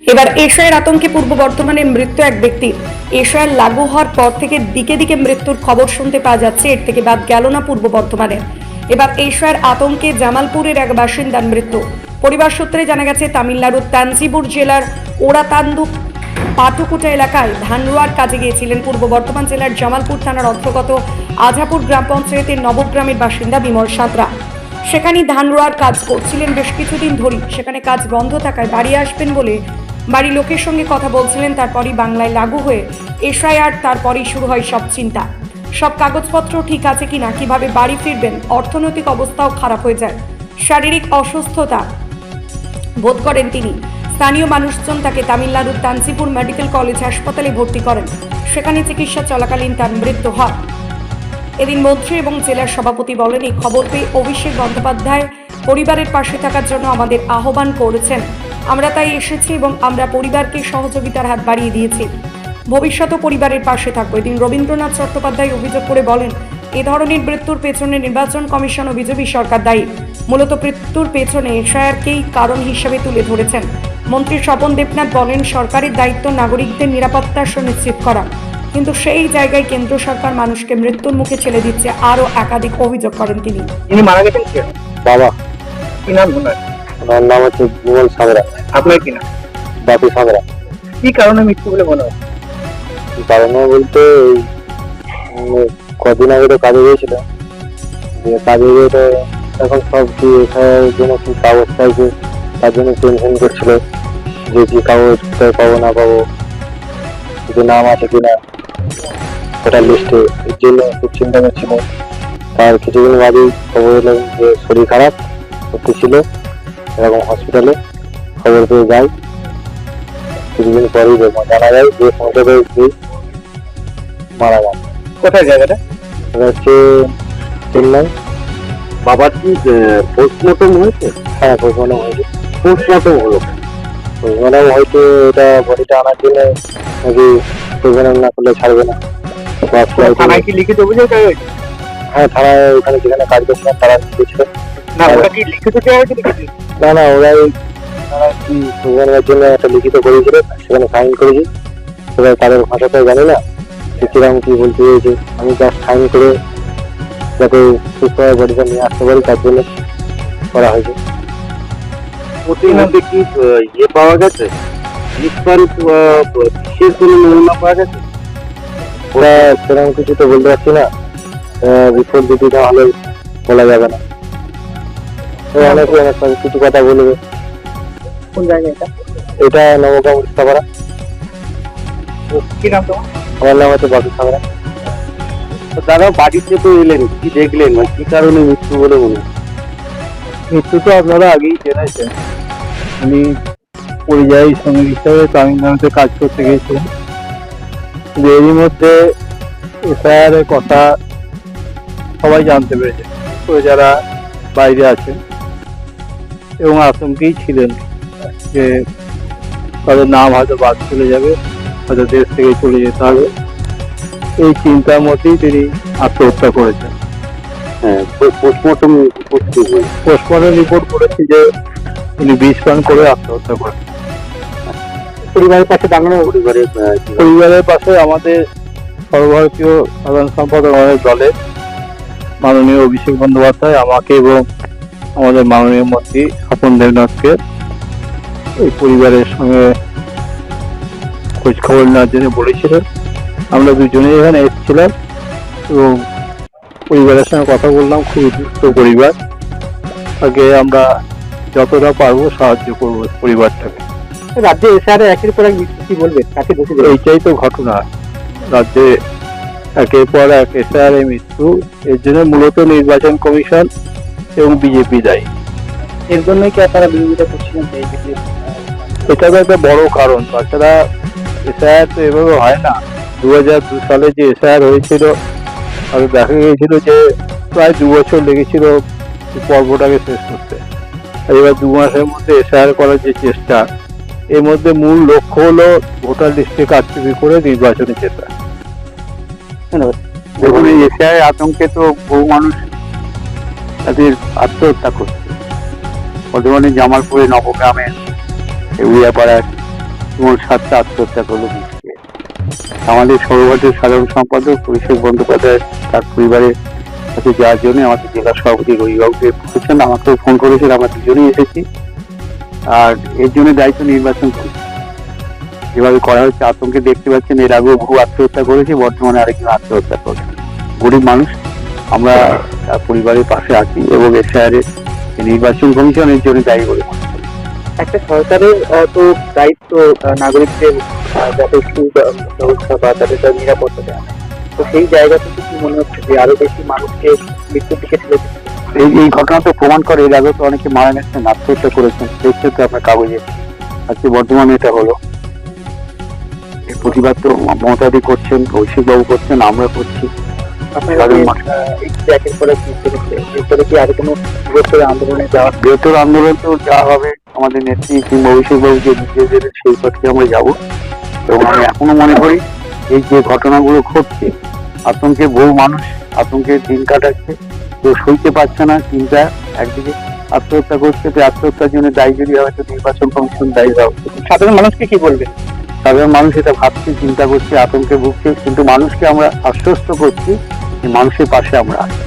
এবার এশিয়ার আতঙ্কে পূর্ব বর্ধমানে মৃত্যু এক ব্যক্তি। এশিয়ার লাগু হওয়ার পর থেকে দিকে দিকে মৃত্যুর খবর শুনতে পাওয়া যাচ্ছে। এর থেকে বাদ গেল না পূর্ব বর্ধমানে। এবার এশিয়ার আতঙ্কে জামালপুরের এক বাসিন্দার মৃত্যু। পরিবার সূত্রে জানা গেছে, তামিলনাড়ুর তানজিপুর জেলার ওড়াতান্দু পাঠকুটা এলাকায় ধান রোয়ার কাজে গিয়েছিলেন পূর্ব বর্ধমান জেলার জামালপুর থানার অন্তর্গত আজাপুর গ্রাম পঞ্চায়েতের নবগ্রামের বাসিন্দা বিমল সাঁতরা। সেখানে ধান রোয়ার কাজ করছিলেন বেশ কিছুদিন ধরেই। সেখানে কাজ বন্ধ থাকায় বাড়ি আসবেন বলে বাড়ির লোকের সঙ্গে কথা বলছিলেন, তারপরই বাংলায় লাগু হয়ে এসআইআর তারপরেই শুরু হয় সব চিন্তা। সব কাগজপত্র ঠিক আছে কিনা, কীভাবে বাড়ি ফিরবেন, অর্থনৈতিক অবস্থাও খারাপ হয়ে যায়, শারীরিক অসুস্থতা বোধ করেন তিনি। স্থানীয় মানুষজন তাকে তামিলনাড়ুর তানসিপুর মেডিকেল কলেজ হাসপাতালে ভর্তি করেন, সেখানে চিকিৎসা চলাকালীন তার মৃত্যু হয়। এদিন মন্ত্রী এবং জেলার সভাপতি বলেন, এই খবর পেয়ে অভিষেক বন্দ্যোপাধ্যায় পরিবারের পাশে থাকার জন্য আমাদের আহ্বান করেছেন। আমরা তাই এসেছি এবং আমরা পরিবারকে সহযোগিতার হাত বাড়িয়ে দিয়েছি। ভবিষ্যতে পরিবারের পাশে থাকব। এদিন রবীন্দ্রনাথ চট্টোপাধ্যায় অভিযোগ করে বলেন এ ধরনের মৃত্যুর পেছনে নির্বাচন কমিশন ও বিজেপি সরকার দায়ী। মূলত মৃত্যুর পেছনে এশায়ারকেই কারণ হিসেবে তুলে ধরেছেন। মন্ত্রী স্বপন দেবনাথ বলেন সরকারের দায়িত্ব নাগরিকদের নিরাপত্তা সুনিশ্চিত করা। কিন্তু সেই জায়গায় কেন্দ্র সরকার মানুষকে মৃত্যুর মুখে ঠেলে দিচ্ছে আরও একাধিক অভিযোগ করেন তিনি। মারা গেছেন বাবা। কি নাম ওনার নাম হচ্ছে বিমল সাঁতরা। আপনার কি নাম? বাপি সাঁতরা কি কারণে মৃত্যু বলে মনে হয়? কারণে বলতে এই কদিন আগে তো কাজে গিয়েছিল। দিয়ে কাজে গিয়ে তো এখন সব কি এখানের জন্য কি কাগজ চাইছে তার জন্য টেনশন করছিল। যে কি কাগজ কোথায় পাবো না পাবো কিছু নাম আছে কিনা ওটা লিস্টে এর জন্য খুব চিন্তা করছিল। তার কিছুদিন বাদেই খবর এলো যে শরীর খারাপ ভর্তি ছিল এরকম হসপিটালে খবর পেয়ে যাই। কিছুদিন পরেই দেখব জানা যায় যে সংসদে মারা যান কোথায় জায়গাটা? এটা হচ্ছে চেন্নাই। বাবার কি পোস্টমর্টম হয়েছে? হ্যাঁ পোস্টমর্টম হয়েছে। পোস্টমর্টম হলো। পোস্টমর্টম হয়তো এটা বডিটা আনার জন্য নাকি পোস্টমর্টম না করলে ছাড়বে না। থানায় কি লিখিত অভিযোগ দেওয়া হয়েছে? হ্যাঁ থানায় ওখানে যেখানে কাজ করছিলাম তারা দিয়েছিল না ওটা কি লিখিত দেওয়া হয়েছে না না ওরা পোস্টমর্টমের জন্য একটা লিখিত করেছিল সেখানে সাইন করেছি। এবার তাদের ভাষাটা জানি না যে কীরকম কি বলতে চেয়েছে আমি জাস্ট সাইন করে যাতে সুস্থভাবে বডিটা নিয়ে আসতে পারি তার জন্য করা হয়েছে। ওদের মধ্যে কি ইয়ে পাওয়া গেছে? নিষ্পান বিশেষ কোনো নমুনা পাওয়া গেছে? ওরা সেরকম কিছু তো বলতে পারছি না। রিপোর্ট বলা যাবে না। অনেক কিছু কথা বলবে। কোন জায়গায় এটা? এটা নবগ্রাম উড়িষ্যাপাড়া কি নাম তোমার? আমার নাম হচ্ছে বাসু সাঁতরা। তো দাদা বাড়িতে তো এলেন কি দেখলেন মানে কি কারণে মৃত্যু বলে মনে? মৃত্যু তো আপনারা আগেই জেনেছেন। উনি পরিযায়ী শ্রমিক হিসাবে তামিলনাড়ুতে কাজ করতে গিয়েছিলেন কিন্তু এরই মধ্যে এসআইআর এর কথা সবাই জানতে পেরেছে। তো যারা বাইরে আছেন এবং আতঙ্কেই ছিলেন যে তাদের নাম হয়তো বাদ চলে যাবে হয়তো দেশ থেকে চলে যেতে হবে। এই চিন্তার মধ্যেই তিনি আত্মহত্যা করেছেন। হ্যাঁ পোস্টমর্টম? পোস্টমর্টম রিপোর্ট করেছি যে উনি বিষ পান করে আত্মহত্যা করেন পরিবারের পাশে দাঁড়ানো পরিবারের পরিবারের পাশে আমাদের সর্বভারতীয় সাধারণ সম্পাদক আমাদের দলের মাননীয় অভিষেক বন্দ্যোপাধ্যায় আমাকে এবং আমাদের মাননীয় মন্ত্রী স্বপন দেবনাথকে এই পরিবারের সঙ্গে খোঁজ খবর নেওয়ার জন্য বলেছিলেন। আমরা দুজনেই এখানে এসেছিলাম এবং পরিবারের সঙ্গে কথা বললাম খুবই দুস্থ পরিবার। তাকে আমরা যতটা পারব সাহায্য করব পরিবারটাকে। রাজ্যে এসআর একের পর এক কি বলবে? কাকে দোষী এইটাই তো ঘটনা। রাজ্যে একের পর এক এসআর মৃত্যু এর জন্য মূলত নির্বাচন কমিশন এবং বিজেপি দায়ী। এর জন্যই কি আপনারা বিরোধিতা করছিলেন? এটা তো একটা বড় কারণ। তাছাড়া এসআইআর তো এভাবে হয় না। দু হাজার দু সালে যে এসআইআর হয়েছিল, আর দেখা গিয়েছিল যে প্রায় দু বছর লেগেছিল পর্বটাকে শেষ করতে। আর এবার দু মাসের মধ্যে এসআইআর করার যে চেষ্টা, এর মধ্যে মূল লক্ষ্য হলো ভোটার লিস্টে কারচুপি করে নির্বাচনে জেতা দেখুন, এই এশিয়ায় আতঙ্কে তো বহু মানুষ তাদের আত্মহত্যা করছে। বর্তমানে জামালপুরে নবগ্রামে উড়িয়াপাড়ার আত্মহত্যা করল আমাদের সর্বভারতীয় সাধারণ সম্পাদক অভিষেক বন্দ্যোপাধ্যায় তার পরিবারের কাছে যাওয়ার জন্য আমাদের জেলা সভাপতি অভিভাবককে বলেছেন আমাকেও ফোন করেছেন আমরা দুজনেই এসেছি। আর এর জন্য দায়িত্ব নির্বাচন করেছে যেভাবে করা হচ্ছে, আতঙ্কে দেখতে পাচ্ছেন, এর আগেও বহু আত্মহত্যা করেছে, বর্তমানে আরেকজন আত্মহত্যা করেছে। গরিব মানুষ, আমরা পরিবারের পাশে আছি এবং এসআইআর নির্বাচন কমিশনের জন্য দায়ী বলে। একটা সরকারের তো দায়িত্ব নাগরিকদের যাতে সুব্যবস্থা বা তাদের তার নিরাপত্তা দেওয়া তো সেই জায়গা থেকে কি মনে হচ্ছে যে আরও বেশি মানুষকে মৃত্যুর দিকে ঠেলে এই এই ঘটনা তো প্রমাণ করে এর আগে তো অনেকে মারা গেছেন আত্মহত্যা করেছেন দেখতে তো আপনার কাগজে। আজকে বর্তমানে এটা হলো। এর প্রতিবাদ তো মমতাদি করছেন অভিষেক বাবু করছেন আমরা করছি। বৃহত্তর আন্দোলনে যাওয়া বৃহত্তর আন্দোলন তো যা হবে আমাদের নেত্রী কিংবা যে নিজেদের সেই পথে আমরা যাব এবং আমি এখনও মনে করি এই যে ঘটনাগুলো ঘটছে আতঙ্কে বহু মানুষ আতঙ্কে দিন কাটাচ্ছে কেউ সইতে পারছে না চিন্তা একদিকে আত্মহত্যা করছে তো আত্মহত্যার জন্য দায়ী যদি হয় তো নির্বাচন কমিশন দায়ী দেওয়া। সাধারণ মানুষকে কি বলবেন সাধারণ মানুষ এটা ভাবছে চিন্তা করছে আতঙ্কে ভুগছে কিন্তু মানুষকে আমরা আশ্বস্ত করছি যে মানুষের পাশে আমরা আছি